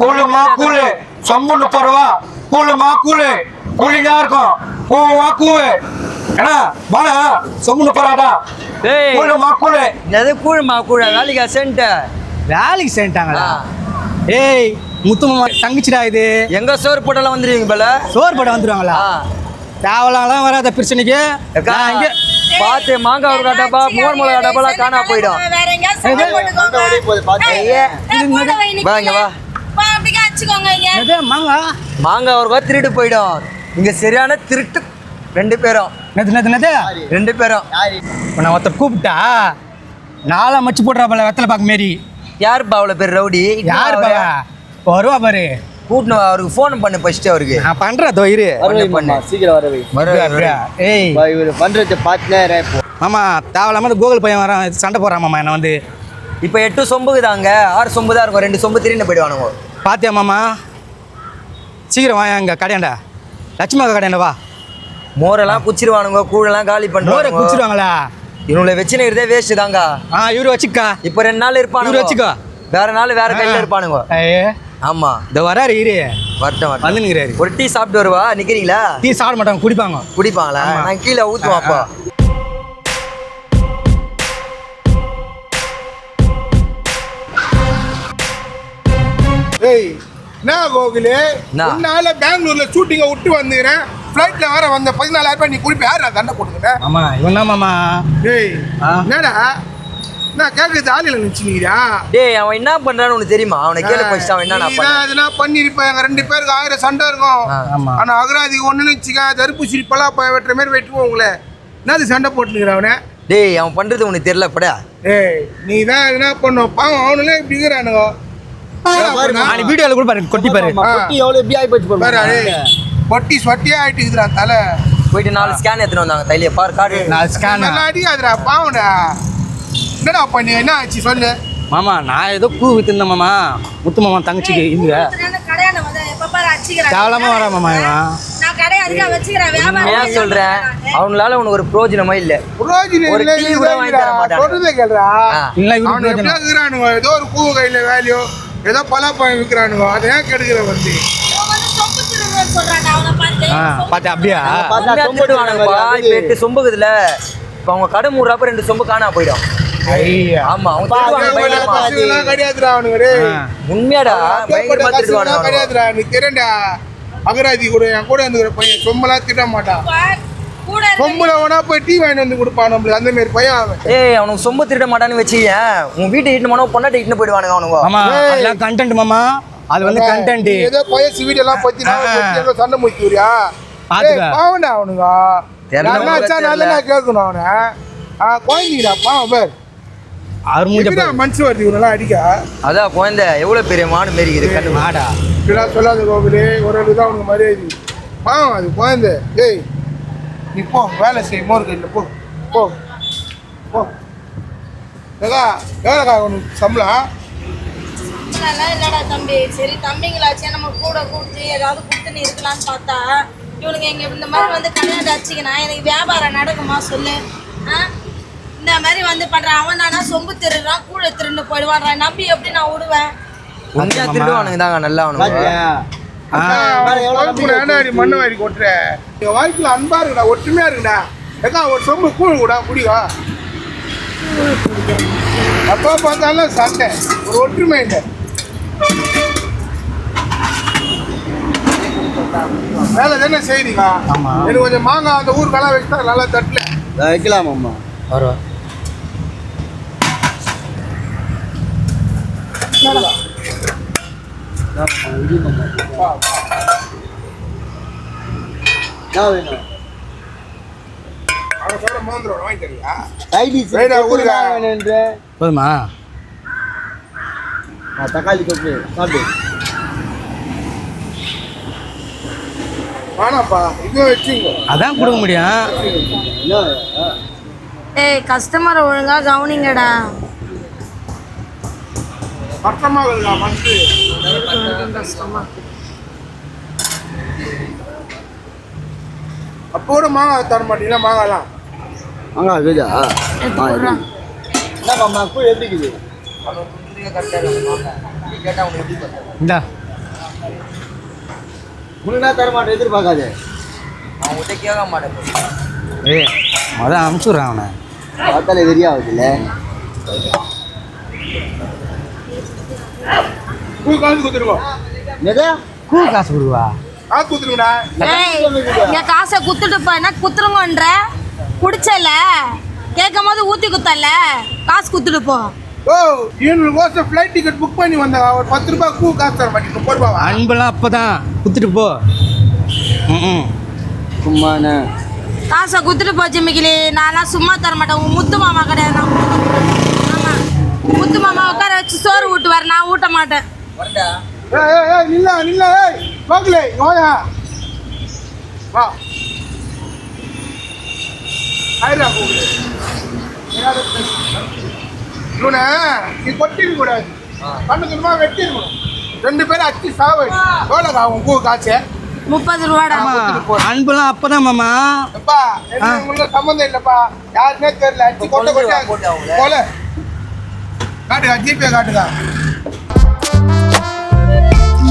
கூழுமா கூழு? சொம்பு முப்பது ரூபா கூழுமா கூழு? கூலிங்கா இருக்கும். கூவா கூவு ஏன்னா வாடா சொம்பு முப்பது ரூபாடா கூழுமா கூழு. எது கூழ்மா கூழ? வேலைக்கு அசன்ட்ட வேலைக்கு சேர்ந்துட்டாங்களா ஏய் முத்துமாமா தங்கச்சிடா இது. எங்க சோறு போட்டெல்லாம் வந்துருவீங்க போல? சோறு போட வந்துருவாங்களா. தேவலாம் வராத பிரச்சனைக்கு. பார்த்து மாங்காய் ஒரு டப்பா மோர் மிளகா டப்பாலாம் காணா போயிடும். வா இங்க வா. வா, அப்படியே அடிச்சுக்கோங்க இங்க. எது மாங்காய் ஒரு ரூபா திருட்டு போயிடும். இங்க சரியான திருட்டு ரெண்டு பேரும். நெது நெது நெது ரெண்டு பேரும். இப்போ நான் ஒருத்தர் கூப்பிட்டா நாளா மச்சு போடுறா போல வெத்தலை பாக்கு மாரி. யாருப்பா அவ்வளோ பேர் ரவுடி? யார் பாவா வருவா பாரு. கூட்டினு அவருக்கு ஃபோன் பண்ணு ஃபர்ஸ்ட் அவருக்கு. நான் பண்றேன் தோ இரு. பண்ணு. சீக்கிரம் வரவை. வரு, அப்படியா, வரு. அப்படியா? ஏய். இவர் பண்றத பார்த்துனே இப்போ மாமா தேவையில்லாம இந்த கூகுள் பையன் வரான் சண்டை போடுறான் மாமா என்ன வந்து. இப்போ எட்டு சொம்புக்குதாங்க ஆறு சொம்பு தான் இருக்கும் ரெண்டு சொம்பு திரும்பி போயிடுவானுங்க. பாத்தியா மாமா? சீக்கிரம் வாங்க அங்க கடையாண்டா. லட்சுமி அக்கா கடையாண்டா வா. மோரெல்லாம் குச்சிருவானுங்க கூழெல்லாம் காலி மோரை பண்ணுவாங்க குடிச்சிருவாங்களா இவங்களை வச்சுன்னு இருந்தே வேஸ்ட் தாங்க ஆ இவரு வச்சுக்கா. இப்போ ரெண்டு நாள் இருப்பானுங்க. இவரு வச்சுக்கோ. வேற நாள் வேற கையில இருப்பானுங்க. ஆமா. இந்த வராரு இரு. வரட்டும் வரட்டும். வந்து நிற்கிறாரு ஒரு டீ சாப்பிட்டு வருவா? நிக்கிறீங்களா? டீ சாப்பிட மாட்டாங்க குடிப்பாங்க. குடிப்பாங்களா. நான் கீழே ஊத்துவோம் அப்போ. என்ன கோகுலு? என்ன? உன்னால பெங்களூர்ல ஷூட்டிங்க விட்டு வந்துக்கிறேன் ஃப்ளைட்ல வேற வந்த பதினாலாயிரம் ரூபாய் நீ குடிப்ப யாரா தண்டை கொடுக்குற? ஆமா இவன் மாமா. ஆ. என்னடா? நான் கேட்கறது ஆளில நினைச்சுக்கிறா டேய் அவன் என்ன பண்றான்னு உனக்கு தெரியுமா? அவனை கேளு ஃபர்ஸ்ட் அவன் என்ன பண்ண? எதுனா பண்ணிருப்ப எங்க ரெண்டு பேருக்கு ஆயிரம் சண்டை இருக்கும். ஆ, ஆமா. ஆனா அகராதிக்கு ஒண்ணு வச்சுக்க தடுப்பூசி பலா போய் வெட்டுற மாதிரி வெட்டுவோம் உங்களை. என்னது சண்டை போட்டுக்கிற அவனை? டேய் அவன் பண்றது உனக்கு தெரியல படா. ஏய் நீ தான் எதுனா பண்ணும். பாவம் அவனுங்களே இப்படி இருக்கிறானுங்க. நீ வீடியோல கூட பாரு கொட்டி பாரு. குட்டி எவ்வளவு எப்படி ஆகி போச்சு பாரு, பொட்டி சொட்டியா ஆயிட்டு இருக்குதுடா தலை. போயிட்டு நாலு ஸ்கேன் எடுத்துட்டு வந்தாங்க தைலிய பார் கார்டு நான் ஸ்கேன் நல்லா அடிக்காதுடா பாவம்டா. என்னடா பண்ணி என்ன ஆச்சு சொல்லு. மாமா நான் ஏதோ பூ வித்துருந்தேன் மாமா. முத்து மாமா தங்கச்சிக்கு இல்ல அடிச்சுக்கிறேன். தேவலாம வரா மாமா இவன். சொல்றேன் அவங்களால உனக்கு ஒரு பிரயோஜனமே இல்ல. இல்லை, கூட. சொல்றதை. இல்ல பிரயோஜனம். இருக்கிறானுங்க, ஏதோ ஒரு பூ கையில வேலையோ. ஏதோ பலாப்பழம் விற்கிறானுங்க அதை ஏன் கெடுக்கிற வந்து இவன் வந்து சொம்பு திருடுறேன்னு சொல்றான்டா, அவனை பார்த்து. ஆ பாத்தியா அப்படியா சொம்புக்குதுல இப்போ அவங்க கடை மூடுறப்ப ரெண்டு சொம்பு காணா போயிடும். ஐயா. ஆமா அவங்க கிடையாதுடா அவனுங்க டேய். ஆ. உண்மையாடா கிடையாதுடா எனக்கு தெரியும்டா அகராதி கூட என் கூட இருந்துக்கிற பையன் சொம்பெல்லாம் திட்ட மாட்டான். இருக்க வேணா போய் டீ வாங்கிட்டு வந்து கொடுப்பான் நம்மளுக்கு. அந்த மாதிரி பையன் அவன். ஏய் அவனுக்கு சொம்பு திருட மாட்டான்னு வச்சுக்கேன் உன் வீட்டை இட்டு போனா பொண்ணாட்டி இட்டு போயிடுவானுங்க அவனுங்க. ஆமா அதெல்லாம் கண்டென்ட் மாமா. அது வந்து கண்டென்ட் ஏதோ பையன் வீடியோ எல்லாம் பத்தி நான் சண்டை முடிச்சுறியா பாத்துக்க. பாவண்டா அவனுங்க. நல்லா நான் கேட்கணும் அவனை. ஆ குழந்தைங்கடா பாவம் பேர். மனசு வருது இவனெல்லாம் அடிக்க? அதான் குழந்தை எவ்வளவு பெரிய மாடு மாரி இருக்குது கண்ணு. மாடா. இப்படிலாம் சொல்லாத ஒரு தான் அவனுக்கு மரியாதை. பாவம் அது குழந்தை. டேய் நீ போ வேலை செய் மோர் கையில் போ. போ. போ. ஏதா எவ்வளோக்கா உனக்கு சம்பளம்? சம்பளம்லாம் இல்லடா தம்பி. சரி தம்பிங்களாச்சே நம்ம கூட கூப்பிட்டு ஏதாவது கொடுத்துன்னு இருக்கலாம்னு பார்த்தா இவனுங்க எங்க இந்த மாதிரி வந்து கல்யாணம் அடிச்சுக்கினா எனக்கு வியாபாரம் நடக்குமா சொல்லு? ஆ? இந்த மாதிரி வந்து பண்றான் அவன் நானா சொம்பு திருடுறான் கூழ திருண்டு போயிடுவான் நம்பி எப்படி நான் விடுவேன் உண்மையா திருடுவானுங்க தாங்க நல்லா அவனுங்க. மண்ணு வாரி கொட்டுற. என் வாழ்க்கையில் அன்பா இருக்குடா ஒற்றுமையா இருக்குடா. ஏக்கா ஒரு சொம்பு கூழ் கூடா குடிக்கா அப்பா பார்த்தாலும் சண்டை. ஒரு ஒற்றுமை இல்லை. வேலை தானே செய்றீங்க? ஆமா. எனக்கு கொஞ்சம் மாங்காய் அந்த ஊருக்கெல்லாம் வச்சுட்டா நல்லா தட்டல. வைக்கலாம் அம்மா வருவா போதுமா? தக்காளி தொக்கு சாப்பிடு. அதான் கொடுக்க முடியும். ஏய் கஸ்டமரை ஒழுங்கா கவனிங்கடா. கஷ்டமா இருக்குதா மனசு அப்போ கூட மாங்காய் தர மாட்டீங்களா மாங்காய்லாம் வாங்க இருக்குதா? என்னம்மா கூழ் எப்படி இருக்குது? இந்தா. உனக்கு தர மாட்டேன் எதிர்பார்க்காது. அவன் கிட்ட கேட்க மாட்டேன் ஏய் மொதல் அனுப்பிச்சுட்றேன் அவனை. பார்த்தாலே வெறியாகுதுல்ல பூ காசு கொடுத்துருக்கோம் என்னது? கூ காசு கொடுவா? காசு கொடுத்துருங்கடா. காசை குத்துட்டு போ என்ன குத்துருங்கன்ற? குடிச்சல? கேட்கும் போது ஊத்தி குத்தல? காசு குத்துட்டு போ ஓ கோசம் ஃப்ளைட் டிக்கெட் புக் பண்ணி வந்தாங்க ஒரு பத்து ரூபாய் பூ காசு தர மாட்டேன் ரூபாவா அன்பெல்லாம் அப்போ தான் குத்துட்டு போ. ம் சும்மாண்ணே காசை குத்துட்டு போ ஜிமிக்கிலி நான்லாம் சும்மா தர மாட்டேன். உன் முத்து மாமா கிடையாது நான் முத்து மாமா உட்கார வச்சு சோறு ஊட்டுவார். நான் ஊட்ட மாட்டேன். வரண்டா ஏய் ஏய் ஏய் நில்ல நில்ல ஏய் கோகுலே வாயா. வா. ஆயிரா கோகுலே இவனை நீ கொட்டிக்க கூடாது. கண்ணு கண்ணுமா வெட்டிருக்கணும். ரெண்டு பேரும் அச்சு சாவு. எவ்வளோ ஆகும் பூ காய்ச்ச முப்பது ரூபாடா. அன்பெல்லாம் அப்போ தான் மாமா. என்ன உங்களுக்கு சம்மந்தம் இல்லப்பா? யாருன்னே தெரியல. அடிச்சு கொட்ட கொட்ட. போல காட்டுக்கா ஜிபே காட்டுக்கா